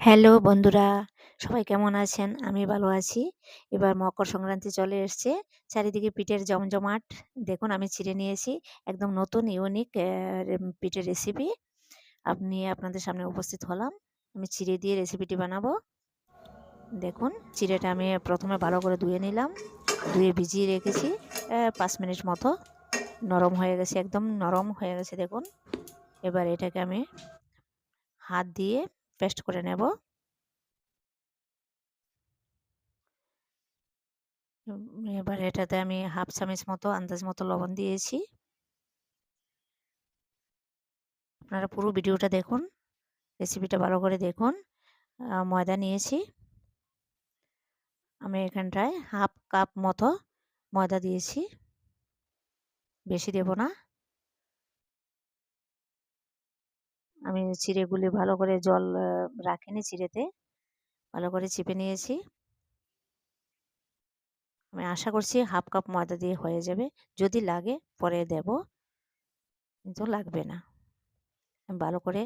Hello বন্ধুরা, সবাই কেমন আছেন? আমি ভালো আছি। এবার মকর সংক্রান্তি চলে এসছে। চারিদিকে পিঠের জমজমাট। দেখুন আমি ছিঁড়ে নিয়েছি। একদম নতুন ইউনিক পিঠের রেসিপি। আপনি আপনাদের সামনে উপস্থিত হলাম। আমি চিড়ে দিয়ে রেসিপিটি বানাবো। দেখুন চিড়েটা আমি প্রথমে ভালো করে ধুয়ে নিলাম। ধুয়ে ভিজিয়ে রেখেছি পাঁচ মিনিট মতো। নরম হয়ে গেছে, একদম নরম হয়ে গেছে দেখুন। এবার এটাকে আমি হাত দিয়ে পেস্ট করে নেব। এবার এটাতে আমি হাফ চামচ মতো আন্দাজ মতো লবণ দিয়েছি। আপনারা পুরো ভিডিওটা দেখুন। রেসিপিটা ভালো করে দেখুন। ময়দা নিয়েছি। আমি এখানটায় হাফ কাপ মতো ময়দা দিয়েছি। বেশি দেব না। আমি চিড়েগুলি ভালো করে জল রাখিনি চিড়েতে। ভালো করে চিপে নিয়েছি। আমি আশা করছি হাফ কাপ ময়দা দিয়ে হয়ে যাবে। যদি লাগে পরে দেব। কিন্তু লাগবে না। ভালো করে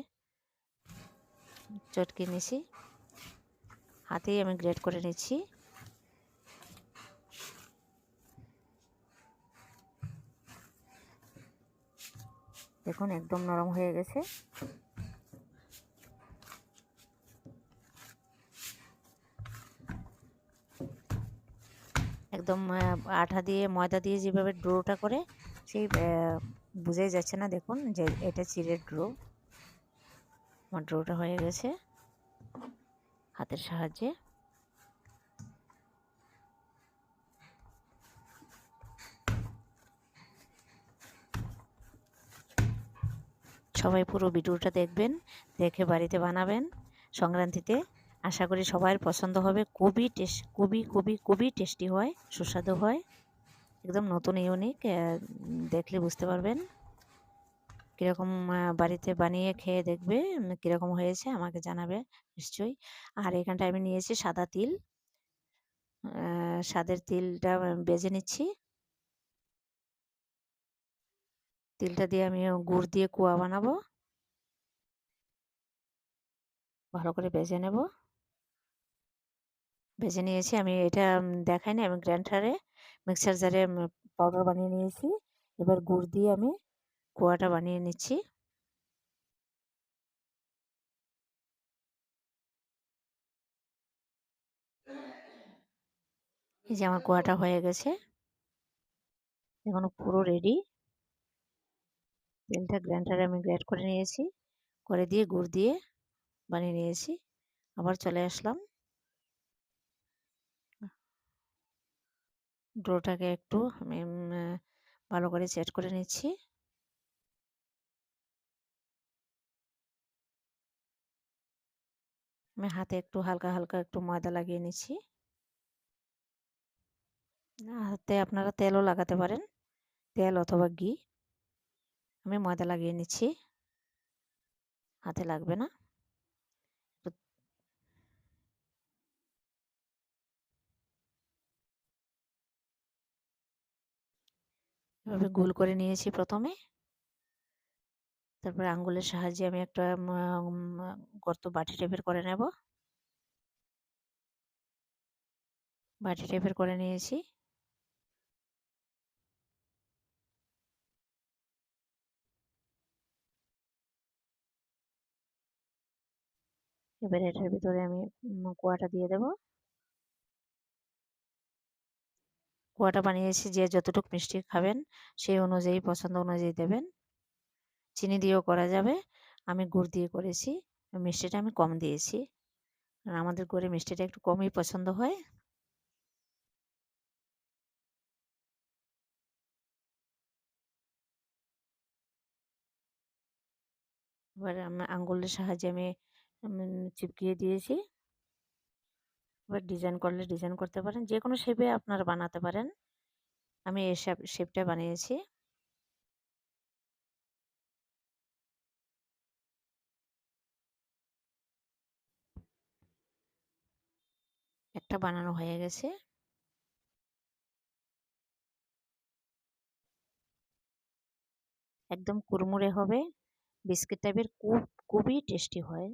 চটকে নিছি। হাতেই আমি গ্রেট করে নিচ্ছি। দেখুন, একদম নরম হয়ে গেছে। একদম আঠা দিয়ে, ময়দা দিয়ে যেভাবে ড্রোটা করে, সেই বোঝাই যাচ্ছে না দেখুন যে এটা চিড়ের ড্রো আমার ড্রোটা হয়ে গেছে হাতের সাহায্যে। সবাই পুরো ভিডিওটা দেখবেন, দেখে বাড়িতে বানাবেন সংক্রান্তিতে। আশা করি সবার পছন্দ হবে। খুবই টেস্ট খুবই খুবই খুবই টেস্টি হয়, সুস্বাদু হয়। একদম নতুন ইউনিক দেখলে বুঝতে পারবেন। কীরকম বাড়িতে বানিয়ে খেয়ে দেখবে কীরকম হয়েছে, আমাকে জানাবে নিশ্চয়ই। আর এখানটা আমি নিয়েছি সাদা তিল। সাদের তিলটা বেজে নিচ্ছি। তিলটা দিয়ে আমি গুড় দিয়ে কুয়া বানাবো। ভালো করে বেজে নেব। ভেজে নিয়েছি। আমি এটা দেখাইনি আমি গ্র্যান্ডারে মিক্সার জারে পাউডার বানিয়ে নিয়েছি। এবার গুড় দিয়ে আমি কোয়াটা বানিয়ে নিচ্ছি। এই যে আমার কোয়াটা হয়ে গেছে। এখন পুরো রেডি। তেলটা গ্রাইন্ডারে আমি গ্রেড করে নিয়েছি। করে দিয়ে, গুড় দিয়ে বানিয়ে নিয়েছি। আবার চলে আসলাম। ডোটাকে একটু আমি ভালো করে সেট করে নিচ্ছি। আমি হাতে একটু হালকা হালকা একটু ময়দা লাগিয়ে নিচ্ছি। হাতে আপনারা তেলও লাগাতে পারেন, তেল অথবা ঘি। আমি ময়দা লাগিয়ে নিচ্ছি। হাতে লাগবে না। এভাবে গোল করে নিয়েছি প্রথমে। তারপরে আঙ্গুলের সাহায্যে আমি একটা গর্ত বাটি টাইপের করে নেব। বাটি টাইপের করে নিয়েছি। এবার এটার ভিতরে আমি কুয়াটা দিয়ে দেব। কুয়াটা বানিয়েছি যে যতটুকু মিষ্টি খাবেন সেই অনুযায়ী, পছন্দ অনুযায়ী দেবেন। চিনি দিয়েও করা যাবে। আমি গুড় দিয়ে করেছি। মিষ্টিটা আমি কম দিয়েছি। আমাদের করে মিষ্টিটা একটু কমই পছন্দ হয়। এবার আমি আঙ্গুলের সাহায্যে আমি চিপকিয়ে দিয়েছি। এবার ডিজাইন করলে ডিজাইন করতে পারেন। যে কোনো শেপে আপনারা বানাতে পারেন। আমি এই শেপটা বানিয়েছি। একটা বানানো হয়ে গেছে। একদম কুরমুরে হবে। বিস্কিট টাইপের খুব, খুবই টেস্টি হয়।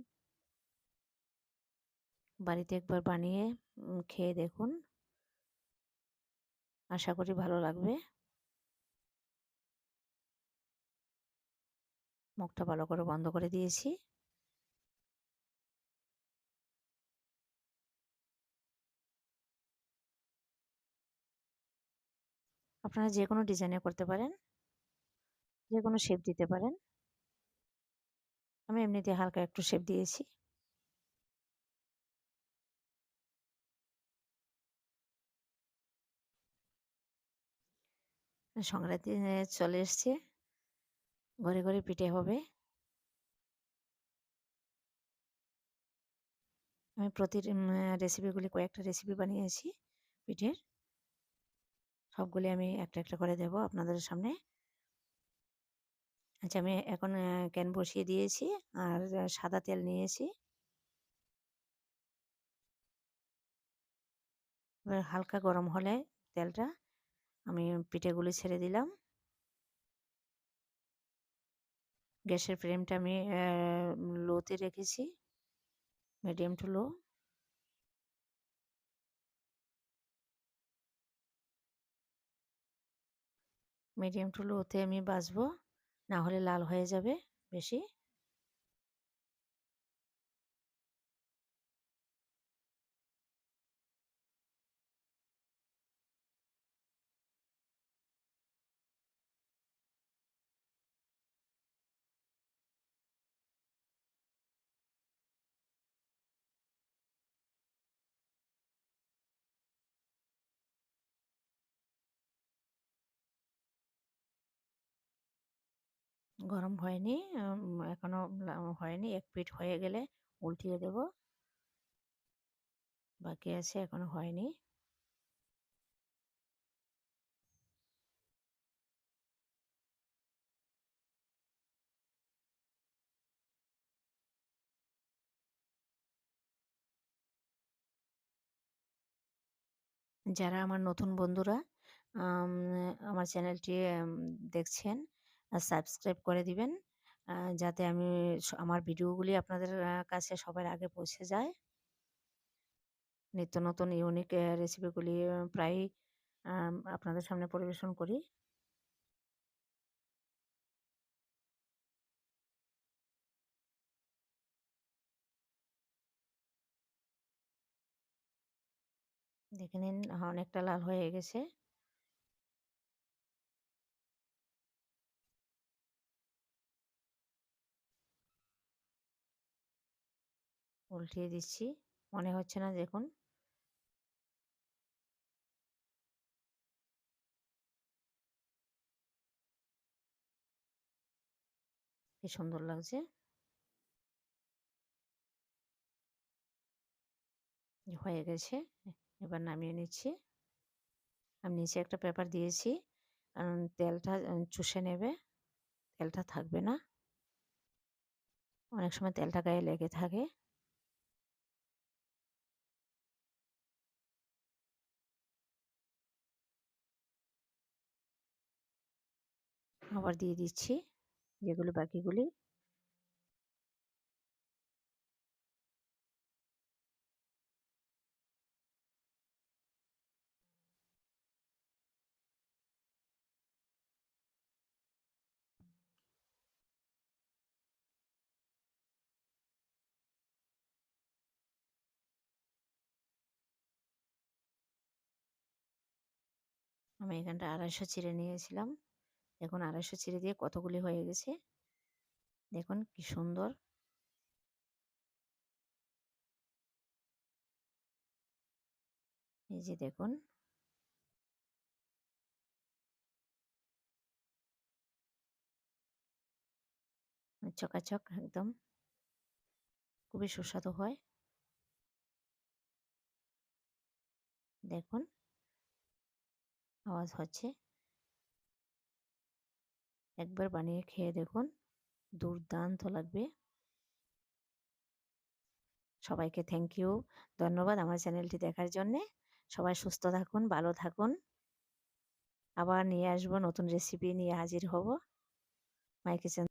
বাড়িতে একবার বানিয়ে খেয়ে দেখুন। আশা করি ভালো লাগবে। মুখটা ভালো করে বন্ধ করে দিয়েছি। আপনারা যে কোনো ডিজাইনে করতে পারেন। যে কোনো শেপ দিতে পারেন। আমি এমনিতে হালকা একটু শেপ দিয়েছি। সংক্রান্তি চলে এসছে। ঘরে ঘরে পিঠে হবে। আমি প্রতি রেসিপিগুলি কয়েকটা রেসিপি বানিয়েছি পিঠের। সবগুলি আমি একটা একটা করে দেব আপনাদের সামনে। আচ্ছা আমি এখন ক্যান বসিয়ে দিয়েছি আর সাদা তেল নিয়েছি। এবার হালকা গরম হলে তেলটা আমি পিঠেগুলি ছেড়ে দিলাম। গ্যাসের ফ্লেমটা আমি লোতে রেখেছি, medium to low. Medium to লোতে আমি বাজবো না হলে লাল হয়ে যাবে বেশি। গরম হয়নি এখনও হয়নি, এক পিঠ হয়ে গেলে উল্টিয়ে দেব। বাকি আছে, এখনও হয়নি। যারা আমার নতুন বন্ধুরা আমার চ্যানেলটি দেখছেন সাবস্ক্রাইব করে দিবেন। যাতে আমি আমার ভিডিওগুলি আপনাদের কাছে সবার আগে পৌঁছে যায়। নিত্য নতুন ইউনিক রেসিপিগুলি প্রায় আপনাদের সামনে পরিবেশন করি। দেখে নিন, অনেকটা লাল হয়ে গেছে। উল্টিয়ে দিচ্ছি। মনে হচ্ছে না, দেখুন। কি সুন্দর লাগছে। হয়ে গেছে। এবার নামিয়ে নিচ্ছি। আমি নিচে একটা পেপার দিয়েছি। কারণ তেলটা চুষে নেবে। তেলটা থাকবে না। অনেক সময় তেলটা গায়ে লেগে থাকে। আবার দিয়ে দিচ্ছি যেগুলো বাকিগুলি আমি এখানটা আড়াইশো চিড়ে নিয়েছিলাম। দেখুন আড়াইশো চিড়ে দিয়ে কতগুলি হয়ে গেছে? দেখুন কি সুন্দর। এই যে দেখুন। চকাচক একদম। খুবই সুস্বাদু হয়। দেখুন। আওয়াজ হচ্ছে। একবার বানিয়ে খেয়ে দেখুন, দুর্দান্ত লাগবে। সবাইকে থ্যাংক ইউ ধন্যবাদ আমার চ্যানেলটি দেখার জন্যে। সবাই সুস্থ থাকুন, ভালো থাকুন। আবার নিয়ে আসব নতুন রেসিপি নিয়ে হাজির হব। মাই কিচেন